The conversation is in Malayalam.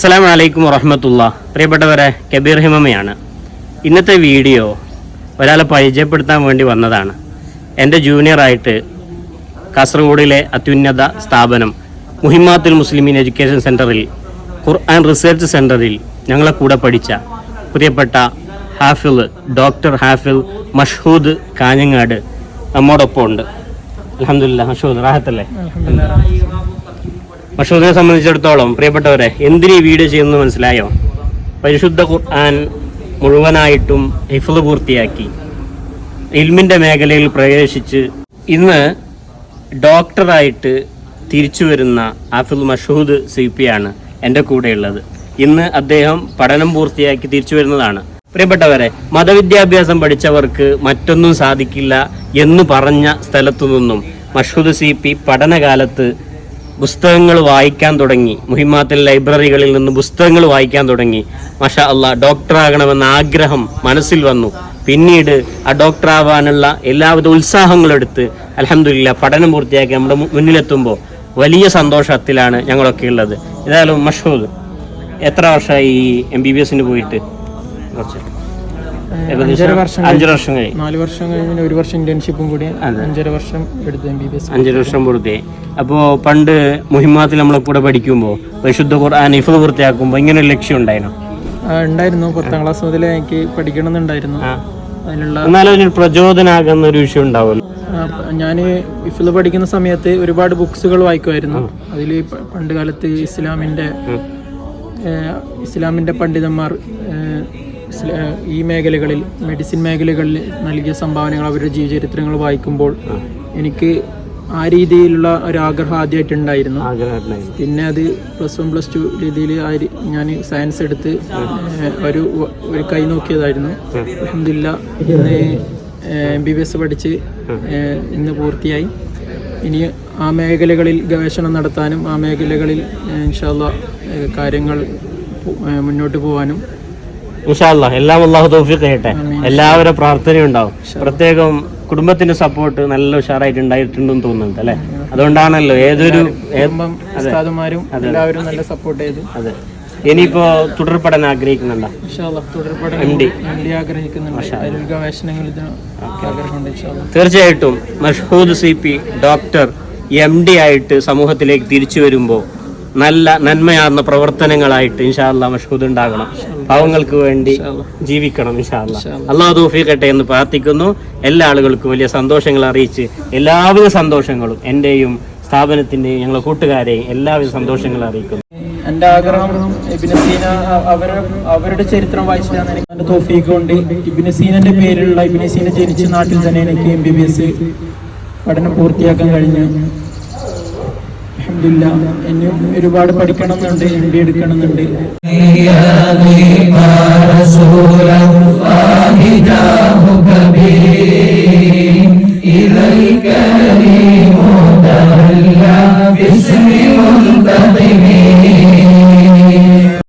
അസ്സാം വലൈക്കും വറഹമത്തുള്ള. പ്രിയപ്പെട്ടവരെ കബീർ ഹിമമയാണ്. ഇന്നത്തെ വീഡിയോ ഒരാളെ പരിചയപ്പെടുത്താൻ വേണ്ടി വന്നതാണ്. എന്റെ ജൂനിയറായിട്ട് കാസർഗോഡിലെ അത്യുന്നത സ്ഥാപനം മുഹിമാത്തുൽ മുസ്ലിമീൻ എഡ്യൂക്കേഷൻ സെന്ററിൽ ഖുർആൻ റിസർച്ച് സെന്ററിൽ ഞങ്ങളെ കൂടെ പഠിച്ച പ്രിയപ്പെട്ട ഹാഫിൽ ഡോക്ടർ ഹാഫിൽ മഷ്ഹൂദ് കാഞ്ഞങ്ങാട് നമ്മോടൊപ്പം ഉണ്ട് അലഹമില്ല മഷൂദ് റാഹത്തല്ലേ മഷൂദിനെ സംബന്ധിച്ചിടത്തോളം പ്രിയപ്പെട്ടവരെ എന്തിനു ഈ വീഡിയോ ചെയ്യുന്നത് മനസ്സിലായോ? പരിശുദ്ധ ഖുർആൻ മുഴുവനായിട്ടും ഹിഫ്ള് പൂർത്തിയാക്കി. ഇൽമിന്റെ മേഖലയിൽ പ്രവേശിച്ച് ഇന്ന് ഡോക്ടറായിട്ട് തിരിച്ചു വരുന്ന ആഫിൽ മഷൂദ് സി ആണ് എന്റെ കൂടെയുള്ളത്. ഇന്ന് അദ്ദേഹം പഠനം പൂർത്തിയാക്കി തിരിച്ചു വരുന്നതാണ്. പ്രിയപ്പെട്ടവരെ മതവിദ്യാഭ്യാസം പഠിച്ചവർക്ക് മറ്റൊന്നും സാധിക്കില്ല എന്ന് പറഞ്ഞ സ്ഥലത്തു നിന്നും മഷൂദ് സി പി പഠനകാലത്ത് പുസ്തകങ്ങൾ വായിക്കാൻ തുടങ്ങി. മുഹിമാത്തിൽ ലൈബ്രറികളിൽ നിന്ന് പുസ്തകങ്ങൾ വായിക്കാൻ തുടങ്ങി. മഷ അള്ളാ ഡോക്ടറാകണമെന്ന ആഗ്രഹം മനസ്സിൽ വന്നു. പിന്നീട് ആ ഡോക്ടറാവാനുള്ള എല്ലാവിധ ഉത്സാഹങ്ങളെടുത്ത് അലഹമില്ല പഠനം പൂർത്തിയാക്കി നമ്മുടെ മുന്നിലെത്തുമ്പോൾ വലിയ സന്തോഷത്തിലാണ് ഞങ്ങളൊക്കെ ഉള്ളത്. ഏതായാലും മഷൂദ് എത്ര വർഷമായി എം ബി ബി എസിന് പോയിട്ട്? കുറച്ച്. ഏകദേശം വർഷം അഞ്ചര വർഷം കഴിയും നാല് വർഷം കഴിഞ്ഞ് ഒരു വർഷം ഇന്റേൺഷിപ്പും കൂടി അഞ്ചര വർഷം എടുത്തു എം ബി ബി എസ് അഞ്ചര വർഷം പൂർത്തിയായി. അപ്പോൾ പണ്ട് മുഹിമാത്തിൽ നമ്മളെ കൂടെ പഠിക്കുമ്പോൾ വിശുദ്ധ ഖുർആൻ ഇഫ് പൂർത്തിയാക്കുമ്പോൾ ഇങ്ങനെ ഒരു ലക്ഷ്യം ഉണ്ടായിരുന്നു? ഉണ്ടായിരുന്നു. പത്താം ക്ലാസ് മുതൽ എനിക്ക് പഠിക്കണമെന്നുണ്ടായിരുന്നു. അതിനുള്ള എന്നാലും അതിന് പ്രചോദനാകുന്ന ഒരു വിഷയം ഉണ്ടാവുമല്ലോ. ഞാൻ ഇഫിൽ പഠിക്കുന്ന സമയത്ത് ഒരുപാട് ബുക്സുകൾ വായിക്കുമായിരുന്നു. അതിൽ പണ്ട് കാലത്ത് ഇസ്ലാമിന്റെ ഇസ്ലാമിന്റെ പണ്ഡിതന്മാർ ഏഹ്, ഈ മേഖലകളിൽ മെഡിസിൻ മേഖലകളിൽ നൽകിയ സംഭാവനകൾ അവരുടെ ജീവചരിത്രങ്ങൾ വായിക്കുമ്പോൾ എനിക്ക് ആ രീതിയിലുള്ള ഒരു ആഗ്രഹം ആദ്യമായിട്ടുണ്ടായിരുന്നു പിന്നെ അത് പ്ലസ് വൺ പ്ലസ് ടു രീതിയിൽ ഞാൻ സയൻസ് എടുത്ത് ഒരു ഒരു കൈ നോക്കിയതായിരുന്നു. അഹമ്മദില്ല ഇന്ന് എം ബി ബി എസ് പഠിച്ച് ഇന്ന് പൂർത്തിയായി. ഇനി ആ മേഖലകളിൽ ഗവേഷണം നടത്താനും ആ മേഖലകളിൽ ഇൻഷാല്ല കാര്യങ്ങൾ മുന്നോട്ട് പോകാനും ഇൻഷാല്ല എല്ലാം അള്ളാഹു തോഫിക്ക് ചെയ്യട്ടെ എല്ലാവരും പ്രാർത്ഥനയും ഉണ്ടാവും. പ്രത്യേകം കുടുംബത്തിന്റെ സപ്പോർട്ട് നല്ല ഉഷാറായിട്ട് ഉണ്ടായിട്ടുണ്ടെന്ന് തോന്നുന്നുണ്ട് അല്ലെ? അതുകൊണ്ടാണല്ലോ ഏതൊരു എല്ലാവരും നല്ല സപ്പോർട്ട് ചെയ്തു. അതെ. ഇനിയിപ്പോ തുടർ പഠനം ആഗ്രഹിക്കുന്നുണ്ടോ. തീർച്ചയായിട്ടും Mashood C P doctor M D ആയിട്ട് സമൂഹത്തിലേക്ക് തിരിച്ചു വരുമ്പോൾ നല്ല നന്മയാർന്ന പ്രവർത്തനങ്ങളായിട്ട് ഇൻഷാല്ല മഷൂദ് ഉണ്ടാകണം. പാവങ്ങൾക്ക് വേണ്ടി ജീവിക്കണം ഇൻഷാല്ല അള്ളാഹു തോഫിക്കട്ടെ എന്ന് പ്രാർത്ഥിക്കുന്നു. എല്ലാ ആളുകൾക്കും വലിയ സന്തോഷങ്ങൾ അറിയിച്ച് എല്ലാവിധ സന്തോഷങ്ങളും എന്റെയും സ്ഥാപനത്തിന്റെയും ഞങ്ങളെ കൂട്ടുകാരെയും എല്ലാവിധ സന്തോഷങ്ങളും അറിയിക്കുന്നു. എന്റെ ആഗ്രഹം സീന അവരെ അവരുടെ ചരിത്രം വായിച്ചിട്ടാണ് എനിക്ക് തോഫീക്ക് കൊണ്ട് ഇബിന് സീനന്റെ പേരിലുള്ള ഇബിനസീന ജനിച്ച നാട്ടിൽ തന്നെ എനിക്ക് എം ബി ബി എസ് പഠനം പൂർത്തിയാക്കാൻ കഴിഞ്ഞു. അൽഹംദുലില്ലാ ഇനിയും ഒരുപാട് പഠിക്കണം എന്നുണ്ട് എം ഡി എടുക്കണം എന്നുണ്ട്